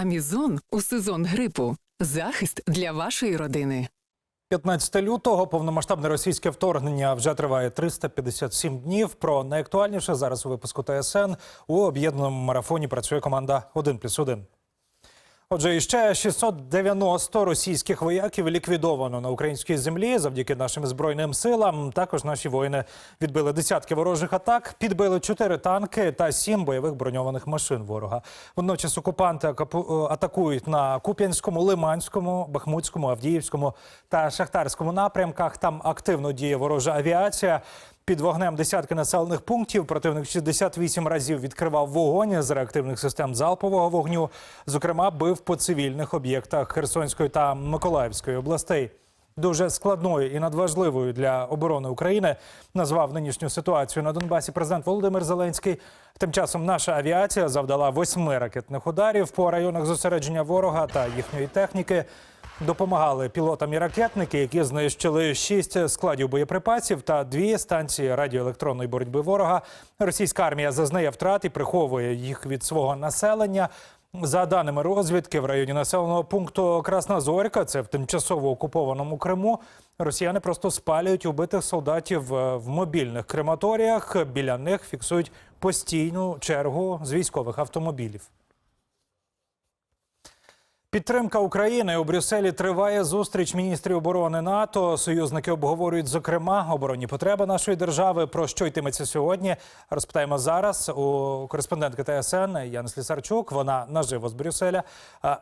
Амізон у сезон грипу. Захист для вашої родини. 15 лютого повномасштабне російське вторгнення вже триває 357 днів. Про найактуальніше зараз у випуску ТСН у об'єднаному марафоні працює команда «1 плюс 1». Отже, іще 690 російських вояків ліквідовано на українській землі завдяки нашим збройним силам. Також наші воїни відбили десятки ворожих атак, підбили чотири танки та сім бойових броньованих машин ворога. Водночас окупанти е, атакують на Куп'янському, Лиманському, Бахмутському, Авдіївському та Шахтарському напрямках. Там активно діє ворожа авіація. Під вогнем десятки населених пунктів противник 68 разів відкривав вогонь з реактивних систем залпового вогню. Зокрема, бив по цивільних об'єктах Херсонської та Миколаївської областей. Дуже складною і надважливою для оборони України назвав нинішню ситуацію на Донбасі президент Володимир Зеленський. Тим часом наша авіація завдала восьми ракетних ударів по районах зосередження ворога та їхньої техніки. Допомагали пілотам і ракетники, які знищили шість складів боєприпасів та дві станції радіоелектронної боротьби ворога. Російська армія зазнає втрат і приховує їх від свого населення. За даними розвідки, в районі населеного пункту Красна Зорька, це в тимчасово окупованому Криму, росіяни просто спалюють убитих солдатів е, в мобільних крематоріях. Біля них фіксують постійну чергу з військових автомобілів. Підтримка України у Брюсселі триває зустріч міністрів оборони НАТО. Союзники обговорюють зокрема оборонні потреби нашої держави. Про що йтиметься сьогодні? Розпитаємо зараз у кореспондентки ТСН Яни Слісарчук. Вона наживо з Брюсселя.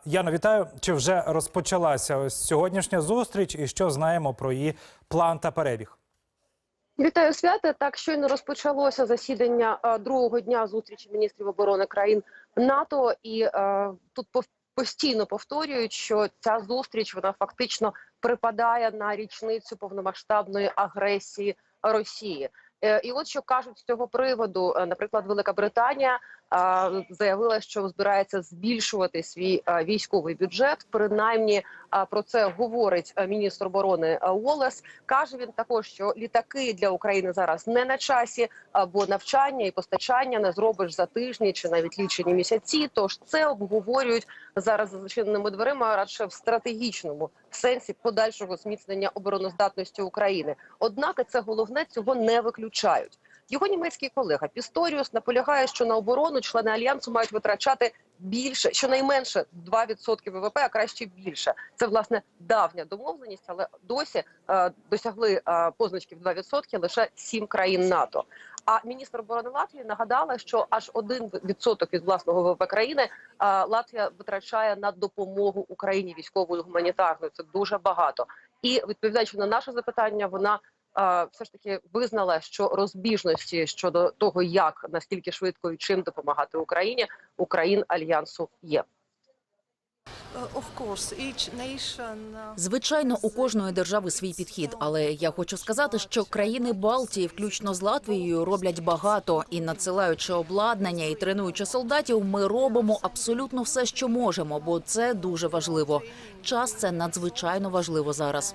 Яно, вітаю. Чи вже розпочалася ось сьогоднішня зустріч? І що знаємо про її план та перебіг? Вітаю свята. Так щойно розпочалося засідання е, другого дня зустрічі міністрів оборони країн НАТО, і е, тут постійно повторюють, що ця зустріч вона фактично припадає на річницю повномасштабної агресії Росії. Е, І от що кажуть з цього приводу, Е, наприклад, Велика Британія заявила, що збирається збільшувати свій е, військовий бюджет. Принаймні про це говорить міністр оборони Уоллес. Каже він також, що літаки для України зараз не на часі, бо навчання і постачання не зробиш за тижні чи навіть лічені місяці. Тож це обговорюють зараз за зачиненими дверима, радше в стратегічному сенсі подальшого зміцнення обороноздатності України. Однак це головне цього не виключають. Його німецький колега Пісторіус наполягає, що на оборону члени альянсу мають витрачати більше, щонайменше 2% ВВП, а краще більше. Це власне давня домовленість, але досі е, досягли е, позначки в 2% лише 7 країн НАТО. А міністр оборони Латвії нагадала, що аж 1% від власного ВВП країни е, Латвія витрачає на допомогу Україні військовою гуманітарною. Це дуже багато. І відповідаючи на наше запитання, вона все ж таки визнала, що розбіжності щодо того, як настільки швидко і чим допомагати Україні, у країн альянсу є. Nation uh, Звичайно, у кожної держави свій підхід, але я хочу сказати, що країни Балтії, включно з Латвією, роблять багато і надсилаючи обладнання і тренуючи солдатів, ми робимо абсолютно все, що можемо, бо це дуже важливо. Час це надзвичайно важливо зараз.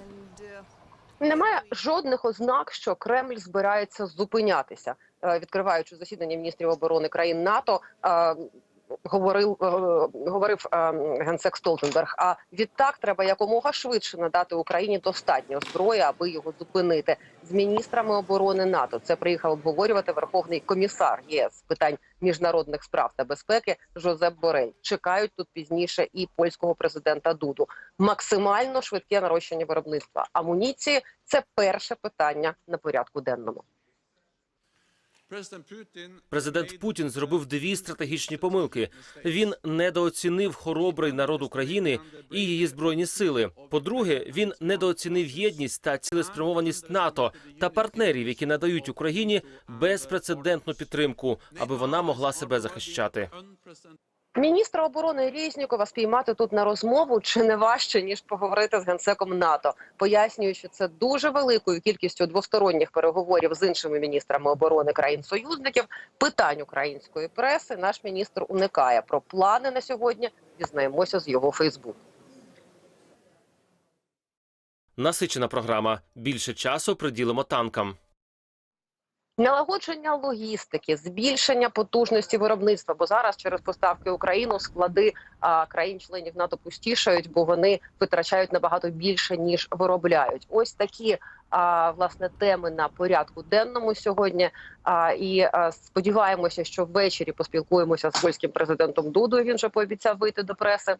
Немає жодних ознак, що Кремль збирається зупинятися. Е, Відкриваючи засідання міністрів оборони країн НАТО, е, говорив е, говорив е, генсек Столтенберг. А відтак треба якомога швидше надати Україні достатньо зброї, аби його зупинити з міністрами оборони НАТО. Це приїхав обговорювати верховний комісар ЄС з питань міжнародних справ та безпеки Жозеп Борель. Чекають тут пізніше і польського президента Дуду. Максимально швидке нарощення виробництва амуніції це перше питання на порядку денному. Президент Путін зробив дві стратегічні помилки. Він недооцінив хоробрий народ України і її збройні сили. По-друге, він недооцінив єдність та цілеспрямованість НАТО та партнерів, які надають Україні безпрецедентну підтримку, аби вона могла себе захищати. Міністра оборони Різнікова спіймати тут на розмову чи не важче ніж поговорити з генсеком НАТО. Пояснюю, що це дуже великою кількістю двосторонніх переговорів з іншими міністрами оборони країн-союзників. Питань української преси наш міністр уникає. Про плани на сьогодні дізнаємося з його Фейсбуку. Насичена програма. Більше часу приділимо танкам. Налагодження логістики, збільшення потужності виробництва, бо зараз через поставки Україну склади а, країн-членів НАТО пустішають, бо вони витрачають набагато більше ніж виробляють. Ось такі а, власне теми на порядку денному сьогодні. А, і а, сподіваємося, що ввечері поспілкуємося з польським президентом Дудою. Він же пообіцяв вийти до преси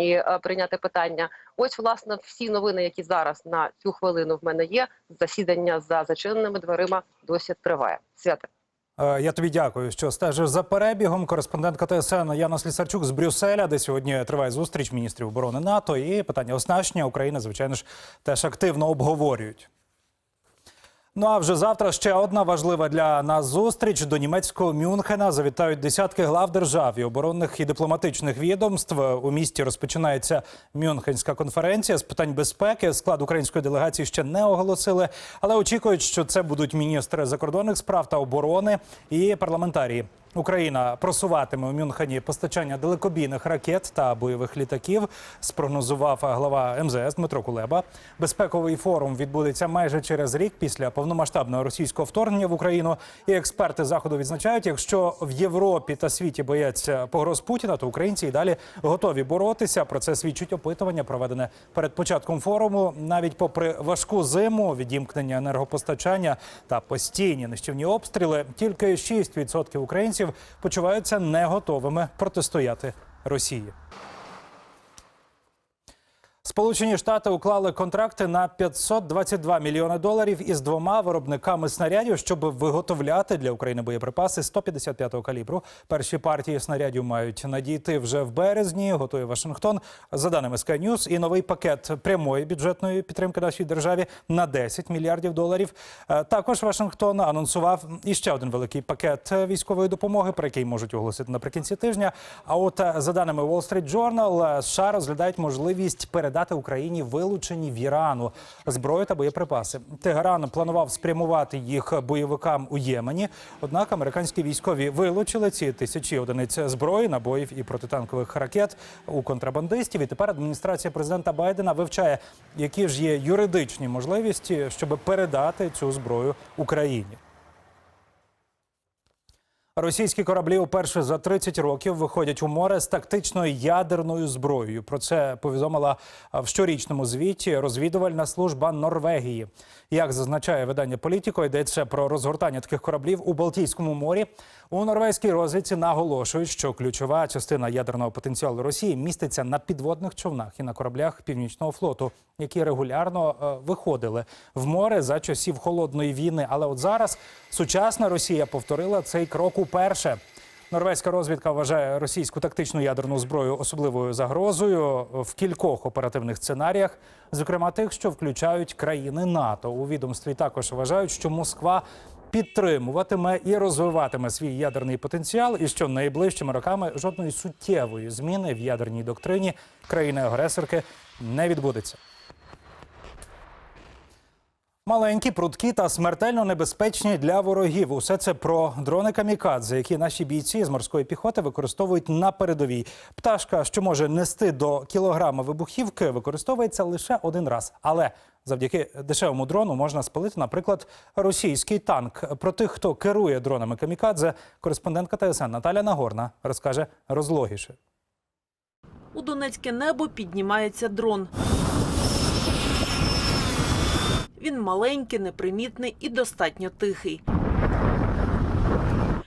і прийняти питання. Ось власне всі новини, які зараз на цю хвилину в мене є. Засідання за зачиненими дверима досі триває. Свята. Е, Я тобі дякую, що стежиш за перебігом. Кореспондентка ТСН Яна Слісарчук з Брюсселя, де сьогодні триває зустріч міністрів оборони НАТО. І питання оснащення України, звичайно ж, теж активно обговорюють. Ну а вже завтра ще одна важлива для нас зустріч до німецького Мюнхена завітають десятки глав держав і оборонних і дипломатичних відомств. У місті розпочинається Мюнхенська конференція з питань безпеки. Склад української делегації ще не оголосили, але очікують, що це будуть міністри закордонних справ та оборони і парламентарії. Україна просуватиме у Мюнхені постачання далекобійних ракет та бойових літаків. Спрогнозував глава МЗС Дмитро Кулеба. Безпековий форум відбудеться майже через рік після повномасштабного російського вторгнення в Україну. І експерти заходу відзначають, якщо в Європі та світі бояться погроз Путіна, то українці і далі готові боротися. Про це свідчить опитування, проведене перед початком форуму. Навіть попри важку зиму, відімкнення енергопостачання та постійні нищівні обстріли, тільки 6% українців почуваються не готовими протистояти Росії. Сполучені Штати уклали контракти на 522 мільйони доларів із двома виробниками снарядів, щоб виготовляти для України боєприпаси 155-го калібру. Перші партії снарядів мають надійти вже в березні. Готує Вашингтон. За даними Sky News, і новий пакет прямої бюджетної підтримки нашій державі на 10 мільярдів доларів. Е, Також Вашингтон анонсував іще один великий пакет військової допомоги, про який можуть оголосити наприкінці тижня. А от е, за даними Wall Street Journal, е, США розглядають можливість передати Україні вилучені в Ірану зброю та боєприпаси. Тегеран планував спрямувати їх бойовикам у Ємені. Однак американські військові вилучили ці тисячі одиниць зброї, набоїв і протитанкових ракет у контрабандистів. І тепер адміністрація президента Байдена вивчає, які ж є юридичні можливості, щоб передати цю зброю Україні. Російські кораблі вперше за 30 років виходять у море з тактичною ядерною зброєю. Про це повідомила в щорічному звіті розвідувальна служба Норвегії. Як зазначає видання Політіко, йдеться про розгортання таких кораблів у Балтійському морі. У норвезькій розвідці наголошують, що ключова частина ядерного потенціалу Росії міститься на підводних човнах і на кораблях Північного флоту, які регулярно е, виходили в море за часів холодної війни. Але от зараз сучасна Росія повторила цей крок уперше. Норвезька розвідка вважає російську тактичну ядерну зброю особливою загрозою в кількох оперативних сценаріях, зокрема тих, що включають країни НАТО. У відомстві також вважають, що Москва підтримуватиме і розвиватиме свій ядерний потенціал, і що найближчими роками жодної суттєвої зміни в ядерній доктрині країни-агресорки не відбудеться. Маленькі, прудкі та смертельно небезпечні для ворогів. Усе це про дрони камікадзе, які наші бійці з морської піхоти використовують на передовій. Пташка, що може нести до кілограма вибухівки, використовується лише один раз. Але завдяки дешевому дрону можна спалити, наприклад, російський танк. Про тих, хто керує дронами камікадзе, кореспондентка ТСН Наталя Нагорна розкаже розлогіше. У Донецьке небо піднімається дрон. Він маленький, непримітний і достатньо тихий.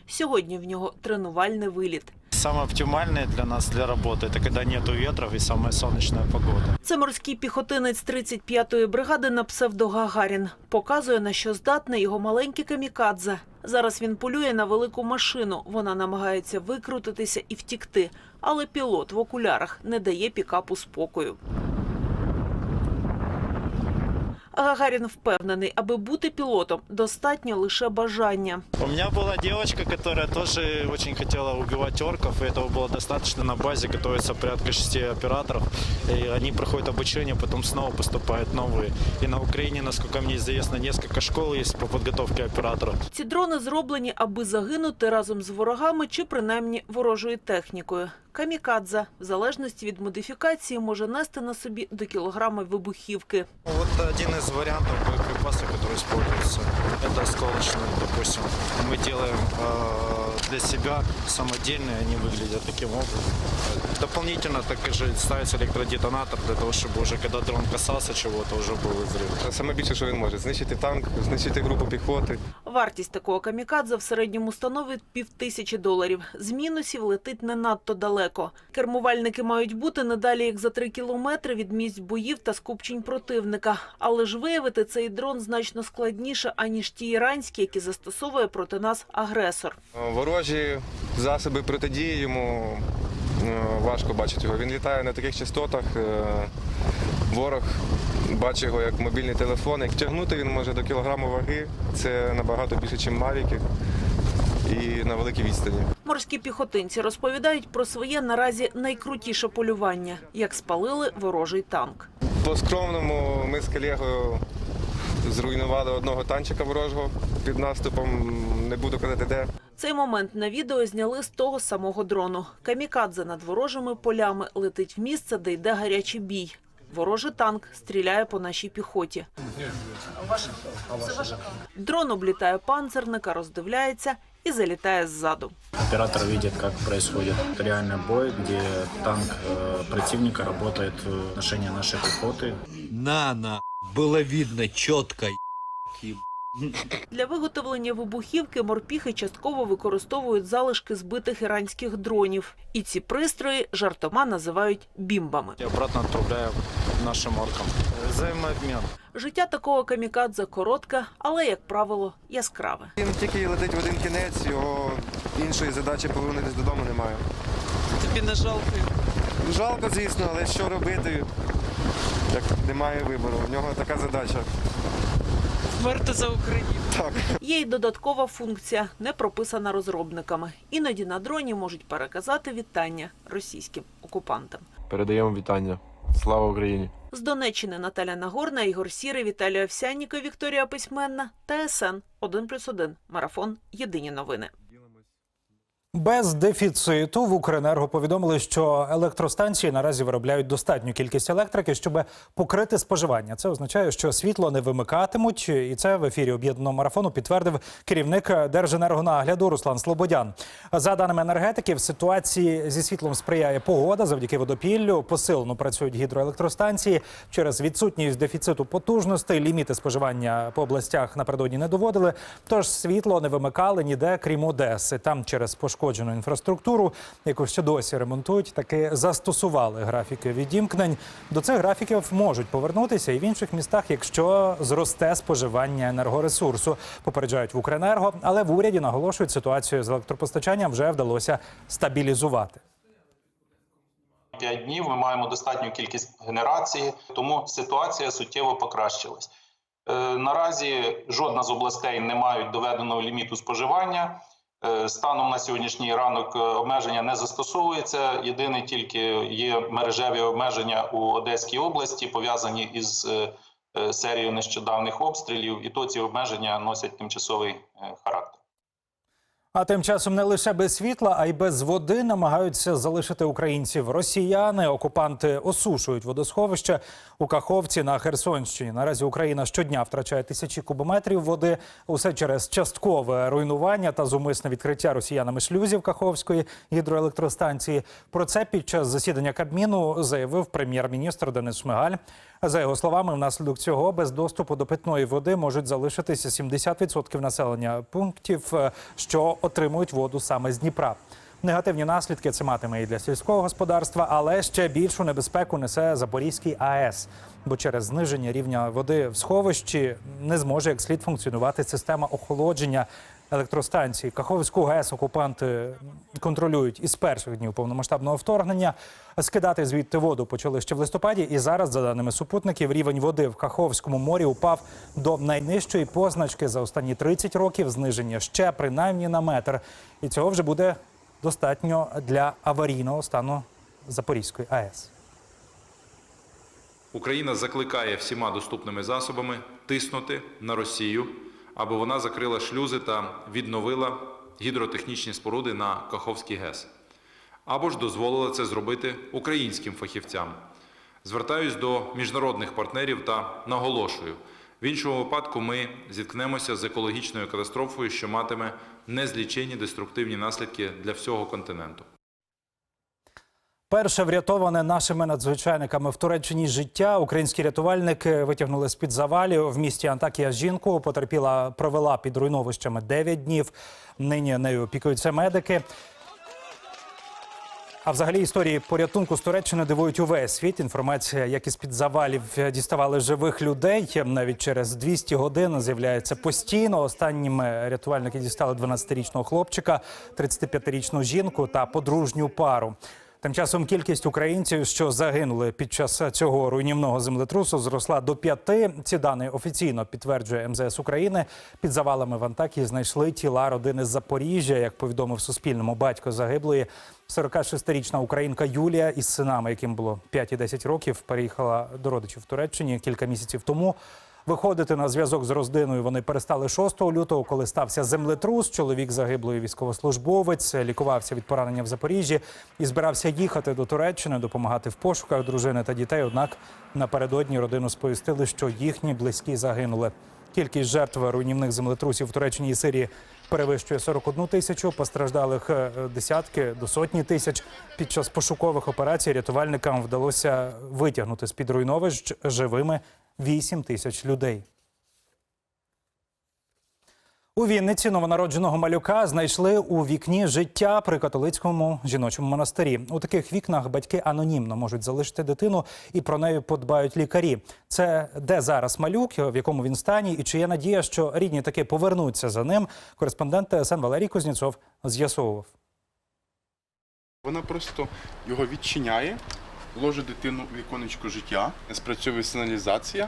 Сьогодні в нього тренувальний виліт. Самое оптимальное для нас для работы это когда нету ветров и самая солнечная погода. Це морський піхотинець 35-ї бригади на псевдо Гагарін. Показує, на що здатне його маленький камікадзе. Зараз він полює на велику машину. Вона намагається викрутитися і втікти. Але пілот в окулярах не дає пікапу спокою. Гагарін впевнений, аби бути пілотом, достатньо лише бажання. У меня была девочка, которая тоже очень хотела убивать орков, и этого было достаточно на базе, готовится порядка шести операторов, и они проходят обучение, потом снова поступают новые. И на Украине, насколько мне известно, несколько школ есть по подготовке операторов. Ці дрони зроблені, аби загинути разом з ворогами чи принаймні ворожою технікою. Камікадзе, в залежності від модифікації, може нести на собі до кілограма вибухівки. Вот Это один из вариантов боеприпаса, который используется. Это осколочные, допустим. Мы делаем э, для себя самодельные, они выглядят таким образом. Дополнительно также ставится электродетонатор для того, чтобы уже когда дрон касался чего-то, уже был взрыв. Саме більше, що він може знищити танк, знищити групу піхоти. Вартість такого камікадзе в середньому становить півтисячі доларів. З мінусів летить не надто далеко. Кермувальники мають бути не далі як за три кілометри від місць боїв та скупчень противника. Але ж виявити цей дрон значно складніше, аніж ті іранські, які застосовує проти нас агресор. Ворожі засоби протидії йому е, важко бачити його. Він літає на таких частотах. Ворог бачить його як мобільний телефон. Як тягнути він може до кілограму ваги. Це набагато більше, ніж мавіки. І на великій відстані. Морські піхотинці розповідають про своє наразі найкрутіше полювання, як спалили ворожий танк. По скромному ми з колегою зруйнували одного танчика ворожого під наступом. Не буду казати де. Цей момент на відео зняли з того самого дрону. Камікадзе над ворожими полями летить в місце, де йде гарячий бій. Ворожий танк стріляє по нашій піхоті. Дрон облітає панцерника, роздивляється і залітає ззаду. Оператор видит, как происходит реальный бой, где танк э, противника работает в отношении нашей пехоты. На, на, было видно четко. Для виготовлення вибухівки морпіхи частково використовують залишки збитих іранських дронів. І ці пристрої жартома називають бімбами. Обратно отправляем нашим оркам. Взаимообмен. Життя такого камікадзе коротке, але, як правило, яскраве. Він тільки летить в один кінець, його іншої задачі повернутися додому немає. Тобі не жалко. Жалко, звісно, але що робити? Як немає вибору. У нього така задача. Вмерти за Україну. Так. Є й додаткова функція, не прописана розробниками. Іноді на дроні можуть переказати вітання російським окупантам. Передаємо вітання. Слава Україні! З Донеччини Наталя Нагорна, Ігор Сірий, Віталій Овсянніков, Вікторія Письменна, ТСН 1+,1. Марафон. Єдині новини. Без дефіциту в Укренерго повідомили, що електростанції наразі виробляють достатню кількість електрики, щоб покрити споживання. Це означає, що світло не вимикатимуть, і це в ефірі об'єднаного марафону підтвердив керівник Держенергонагляду Руслан Слободян. За даними енергетиків, ситуації зі світлом сприяє погода. Завдяки водопіллю посилено працюють гідроелектростанції. Через відсутність дефіциту потужностей ліміти споживання по областях напередодні не доводили. Тож світло не вимикали ніде, крім Одеси. Там через пошкоджену інфраструктуру, яку ще досі ремонтують, таки застосували графіки відімкнень. До цих графіків можуть повернутися і в інших містах, якщо зросте споживання енергоресурсу. Попереджають в Укренерго, але в уряді наголошують, ситуацію з електропостачанням вже вдалося стабілізувати. П'ять днів ми маємо достатню кількість генерації, тому ситуація суттєво покращилась. Е, Наразі жодна з областей не мають доведеного ліміту споживання. Е, Станом на сьогоднішній ранок е, обмеження не застосовується. Єдине тільки є мережеві обмеження у Одеській області, пов'язані із е, серією нещодавних обстрілів, і то ці обмеження носять тимчасовий характер. А тим часом не лише без світла, а й без води намагаються залишити українців. Росіяни, окупанти осушують водосховище у Каховці на Херсонщині. Наразі Україна щодня втрачає тисячі кубометрів води. Усе через часткове руйнування та зумисне відкриття росіянами шлюзів Каховської гідроелектростанції. Про це під час засідання Кабміну заявив прем'єр-міністр Денис Шмигаль. За його словами, внаслідок цього без доступу до питної води можуть залишитися 70% населення пунктів, е, що отримують воду саме з Дніпра. Негативні наслідки це матиме і для сільського господарства, але ще більшу небезпеку несе Запорізький АЕС, бо через зниження рівня води в сховищі не зможе як слід функціонувати система охолодження електростанції. Каховську ГЕС окупанти контролюють із перших днів повномасштабного вторгнення. Скидати звідти воду почали ще в листопаді, і зараз, за даними супутників, рівень води в Каховському морі упав до найнижчої позначки за останні 30 років. Зниження ще принаймні на метр. І цього вже буде достатньо для аварійного стану Запорізької АЕС. Україна закликає всіма доступними засобами тиснути на Росію, аби вона закрила шлюзи та відновила гідротехнічні споруди на Каховський ГЕС, або ж дозволила це зробити українським фахівцям Звертаюсь до міжнародних партнерів та наголошую. В іншому випадку ми зіткнемося з екологічною катастрофою, що матиме незліченні деструктивні наслідки для всього континенту. Перше врятоване нашими надзвичайниками в Туреччині життя. Українські рятувальники витягнули з під завалів в місті Антакія жінку. Потерпіла провела під руйновищами 9 днів. Нині нею опікуються медики. А взагалі історії порятунку з Туреччини дивують увесь світ. Інформація, як із під завалів діставали живих людей, навіть через 200 годин з'являється постійно. Останніми рятувальники дістали 12-річного хлопчика, 35-річну жінку та подружню пару. Тим часом кількість українців, що загинули під час цього руйнівного землетрусу, зросла до п'яти. Ці дані офіційно підтверджує МЗС України. Під завалами в Антакії знайшли тіла родини з Запоріжжя. Як повідомив Суспільному батько загиблої, 46-річна українка Юлія із синами, яким було 5 і 10 років, переїхала до родичів в Туреччині кілька місяців тому. Виходити на зв'язок з родиною вони перестали 6 лютого, коли стався землетрус. Чоловік загиблої військовослужбовець лікувався від поранення в Запоріжжі і збирався їхати до Туреччини, допомагати в пошуках дружини та дітей. Однак напередодні родину сповістили, що їхні близькі загинули. Кількість жертв руйнівних землетрусів в Туреччині і Сирії перевищує 41 тисячу. Постраждалих е, десятки до сотні тисяч. Під час пошукових операцій рятувальникам вдалося витягнути з під руйновищ живими 8 тисяч людей. У Вінниці новонародженого малюка знайшли у вікні життя при католицькому жіночому монастирі. У таких вікнах батьки анонімно можуть залишити дитину і про неї подбають лікарі. Це де зараз малюк, в якому він стані, і чи є надія, що рідні таки повернуться за ним. Кореспондент ТСН Валерій Кузнєцов з'ясовував. Вона просто його відчиняє, ложить дитину у віконечко життя, спрацьовує сигналізація,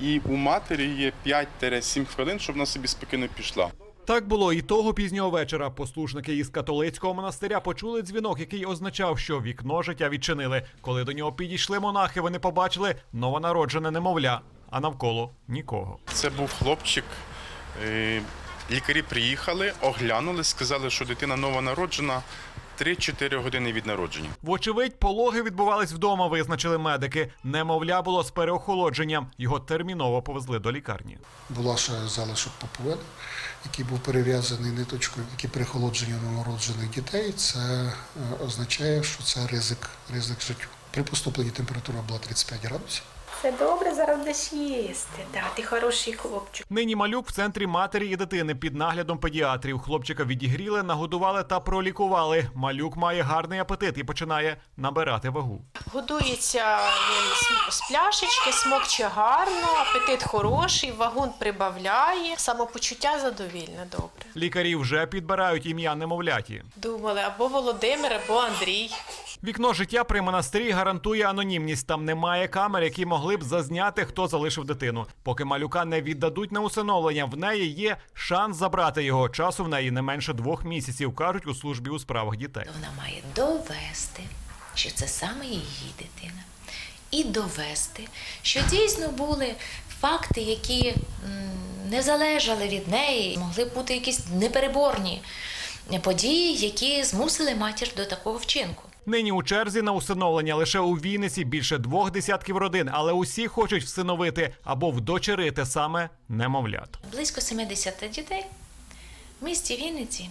і у матері є 5-7 хвилин, щоб вона собі спокійно пішла. Так було і того пізнього вечора. Послушники із католицького монастиря почули дзвінок, який означав, що вікно життя відчинили. Коли до нього підійшли монахи, вони побачили новонароджене немовля, а навколо нікого. Це був хлопчик. е, Лікарі приїхали, оглянули, сказали, що дитина новонароджена 3-4 години від народження. Вочевидь, пологи відбувались вдома, визначили медики. Немовля було з переохолодженням. Його терміново повезли до лікарні. Була ще залишок поповеду, який був перев'язаний ниточкою, які при новороджених дітей. Це е, означає, що це ризик, ризик життю. При поступленні температура була 35 градусів. Все добре, зараз будеш їсти. Да, ти хороший хлопчик. Нині малюк в центрі матері і дитини під наглядом педіатрів. Хлопчика відігріли, нагодували та пролікували. Малюк має гарний апетит і починає набирати вагу. Годується він з- пляшечки, смокче гарно, апетит хороший, вагун прибавляє, самопочуття задовільне, добре. Лікарі вже підбирають ім'я немовляті. Думали, або Володимир, або Андрій. Вікно життя при монастирі гарантує анонімність. Там немає камер, які могли б зазняти, хто залишив дитину. Поки малюка не віддадуть на усиновлення, в неї є шанс забрати його. Часу в неї не менше двох місяців, кажуть у службі у справах дітей. Вона має довести, що це саме її дитина. І довести, що дійсно були факти, які не залежали від неї, могли бути якісь непереборні події, які змусили матір до такого вчинку. Нині у черзі на усиновлення лише у Вінниці більше двох десятків родин, але усі хочуть всиновити або вдочерити саме немовлят. Близько 70 дітей в місті Вінниці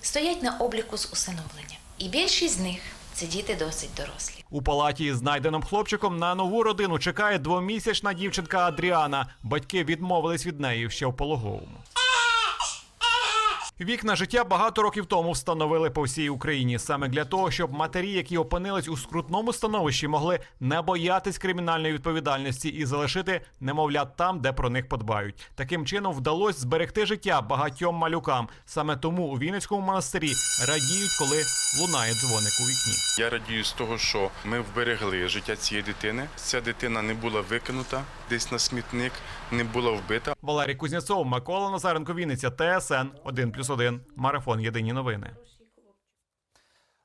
стоять на обліку з усиновлення. І більшість з них це діти досить дорослі. У палаті із знайденим хлопчиком на нову родину чекає двомісячна дівчинка Адріана. Батьки відмовились від неї ще в пологовому. Вікна життя багато років тому встановили по всій Україні саме для того, щоб матері, які опинились у скрутному становищі, могли не боятись кримінальної відповідальності і залишити немовлят там, де про них подбають. Таким чином вдалося зберегти життя багатьом малюкам. Саме тому у Вінницькому монастирі радіють, коли лунає дзвоник у вікні. Я радію з того, що ми вберегли життя цієї дитини. Ця дитина не була викинута десь на смітник, не була вбита. Валерій Кузнєцов, Микола Назаренко, Вінниця, ТСН 1+,1, Марафон. Єдині новини.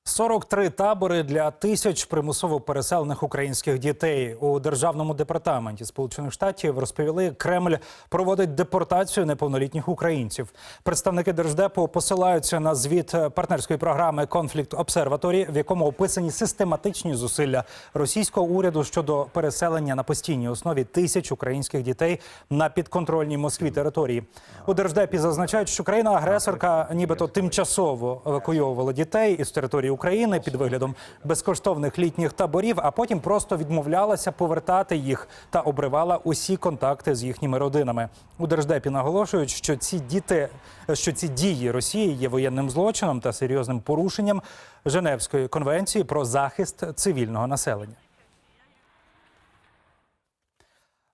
43 табори для тисяч примусово переселених українських дітей у державному департаменті Сполучених Штатів розповіли, Кремль проводить депортацію неповнолітніх українців. Представники держдепу посилаються на звіт партнерської програми Конфлікт Обсерваторі, в якому описані систематичні зусилля російського уряду щодо переселення на постійній основі тисяч українських дітей на підконтрольній Москві території. У держдепі зазначають, що країна-агресорка, нібито тимчасово евакуйовувала дітей із території України під виглядом безкоштовних літніх таборів, а потім просто відмовлялася повертати їх та обривала усі контакти з їхніми родинами. У держдепі наголошують, що ці діти, що ці дії Росії є воєнним злочином та серйозним порушенням Женевської конвенції про захист цивільного населення.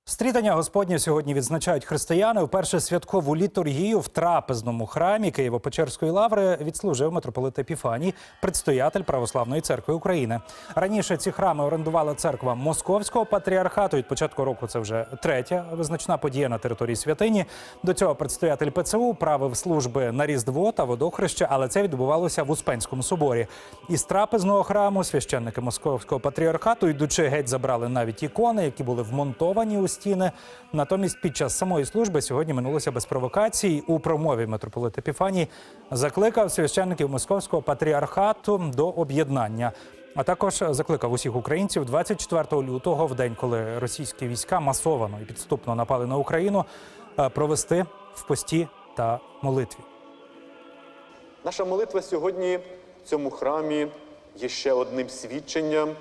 Стрітання Господнє сьогодні відзначають християни. Вперше святкову літургію в трапезному храмі Києво-Печерської лаври відслужив митрополит Епіфаній, предстоятель Православної церкви України. Раніше ці храми орендувала церква Московського патріархату. Від початку року це вже третя визначна подія на території святині. До цього предстоятель ПЦУ правив служби на Різдво та водохреще, але це відбувалося в Успенському соборі. Із трапезного храму священники Московського патріархату, йдучи геть, забрали навіть ікони, які були вмонтовані у стіни. Натомість під час самої служби сьогодні минулося без провокацій. У промові митрополит Епіфаній закликав священників Московського патріархату до об'єднання. А також закликав усіх українців 24 лютого, в день, коли російські війська масовано і підступно напали на Україну, е, провести в пості та молитві. Наша молитва сьогодні в цьому храмі є ще одним свідченням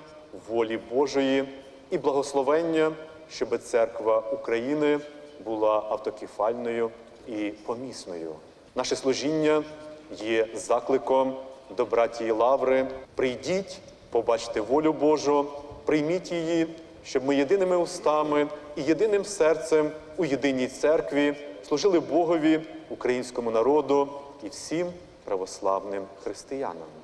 волі Божої і благословення, щоб церква України була автокефальною і помісною. Наше служіння є закликом до братії Лаври. Прийдіть, побачте волю Божу, прийміть її, щоб ми єдиними устами і єдиним серцем у єдиній церкві служили Богові, українському народу і всім православним християнам.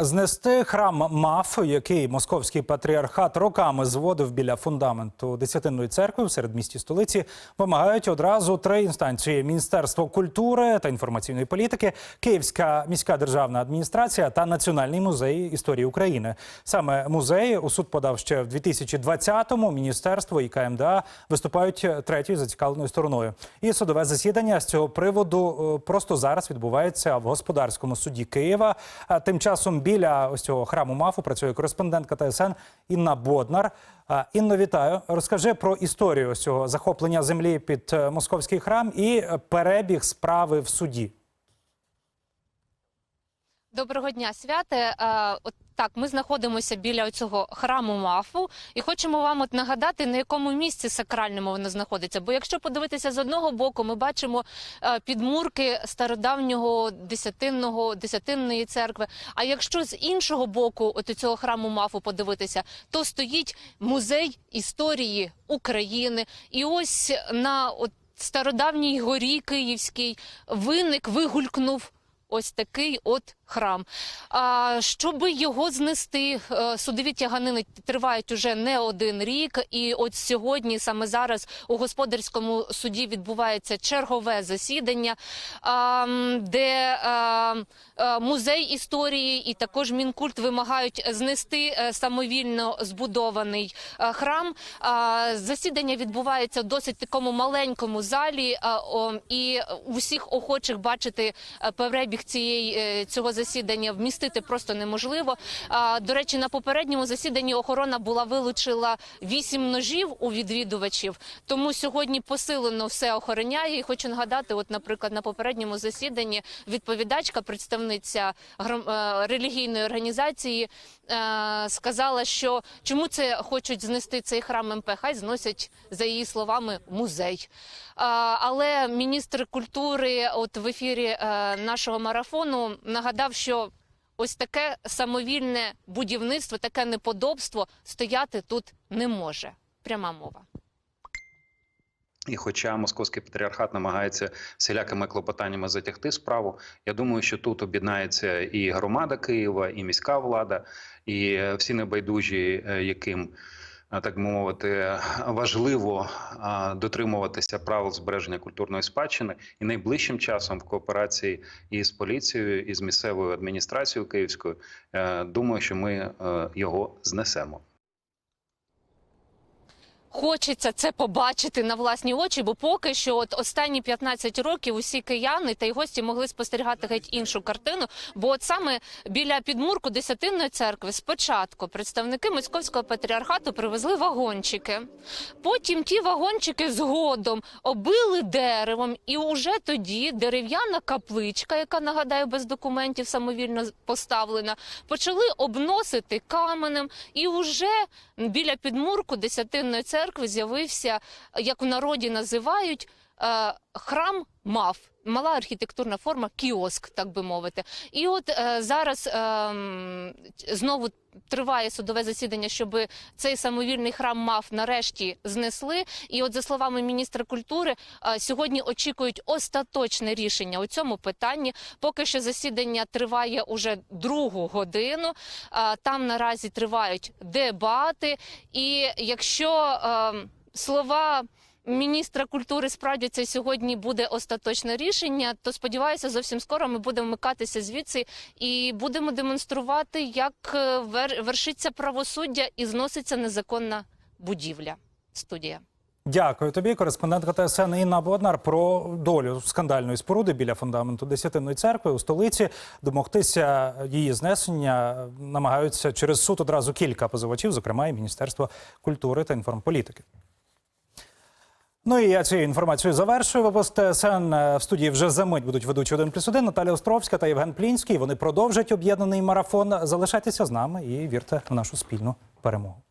Знести храм МАФ, який московський патріархат роками зводив біля фундаменту десятинної церкви в середмісті столиці, вимагають одразу три інстанції: Міністерство культури та інформаційної політики, Київська міська державна адміністрація та Національний музей історії України. Саме музей у суд подав ще в 2020-му. Міністерство і КМДА виступають третьою зацікавленою стороною. І судове засідання з цього приводу е, просто зараз відбувається в господарському суді Києва. Тим часом біля ось цього храму МАФу працює кореспондентка ТСН Інна Боднар. Інно, вітаю. Розкажи про історію ось цього захоплення землі під е, московський храм і е, перебіг справи в суді. Доброго дня, святе. Е, От так, ми знаходимося біля цього храму мафу і хочемо вам от нагадати, на якому місці сакральному воно знаходиться. Бо якщо подивитися з одного боку, ми бачимо е, підмурки стародавнього десятинного десятинної церкви. А якщо з іншого боку, от цього храму мафу подивитися, то стоїть музей історії України. І ось на от стародавній горі Київській виник, вигулькнув. Ось такий от храм. А щоб його знести, е, судові тяганини тривають уже не один рік. І от сьогодні, саме зараз, у господарському суді відбувається чергове засідання, де а, а, музей історії і також мінкульт вимагають знести е, самовільно збудований е, храм. Засідання відбувається в досить такому маленькому залі, і усіх охочих бачити е, перебіг цієї е, цього засідання вмістити просто неможливо. До речі, на попередньому засіданні охорона була вилучила вісім ножів у відвідувачів, тому сьогодні посилено все охороняє. І хочу нагадати, от, наприклад, на попередньому засіданні відповідачка, представниця е, релігійної організації, сказала, що чому це хочуть знести цей храм МП, хай зносять за її словами музей. Але міністр культури, от в ефірі е, нашого марафону, нагадав, що ось таке самовільне будівництво, таке неподобство стояти тут не може. Пряма мова. І хоча московський патріархат намагається всілякими клопотаннями затягти справу, я думаю, що тут об'єднається і громада Києва, і міська влада, і е, всі небайдужі, е, яким так би мовити, важливо дотримуватися правил збереження культурної спадщини, і найближчим часом в кооперації із поліцією і з місцевою адміністрацією київською, е, думаю, що ми е, його знесемо. Хочеться це побачити на власні очі, бо поки що, от останні 15 років, усі кияни та й гості могли спостерігати геть іншу картину. Бо от саме біля підмурку Десятинної церкви спочатку представники московського патріархату привезли вагончики. Потім ті вагончики згодом оббили деревом, і уже тоді дерев'яна капличка, яка нагадаю без документів самовільно поставлена, почали обносити каменем, і вже біля підмурку Десятинної церкви з'явився, як в народі називають, е, храм мав. Мала архітектурна форма, кіоск, так би мовити. І от е, зараз е, знову триває судове засідання, щоб цей самовільний храм мав нарешті знесли. І от за словами міністра культури, е, сьогодні очікують остаточне рішення у цьому питанні. Поки що засідання триває уже другу годину. Е, Там наразі тривають дебати. І якщо е, слова міністра культури справдяться і сьогодні буде остаточне рішення, то сподіваюся, зовсім скоро ми будемо вмикатися звідси і будемо демонструвати, як е, вершиться правосуддя і зноситься незаконна будівля. Студія. Дякую тобі, кореспондентка ТСН Інна Боднар про долю скандальної споруди біля фундаменту Десятинної церкви у столиці. Домогтися її знесення намагаються через суд одразу кілька позивачів, зокрема і Міністерство культури та інформполітики. Ну і я цією інформацією завершую. Випуск ТСН в студії вже за мить будуть ведучі 1 плюс 1 Наталя Островська та Євген Плінський. Вони продовжать об'єднаний марафон. Залишайтеся з нами і вірте в нашу спільну перемогу.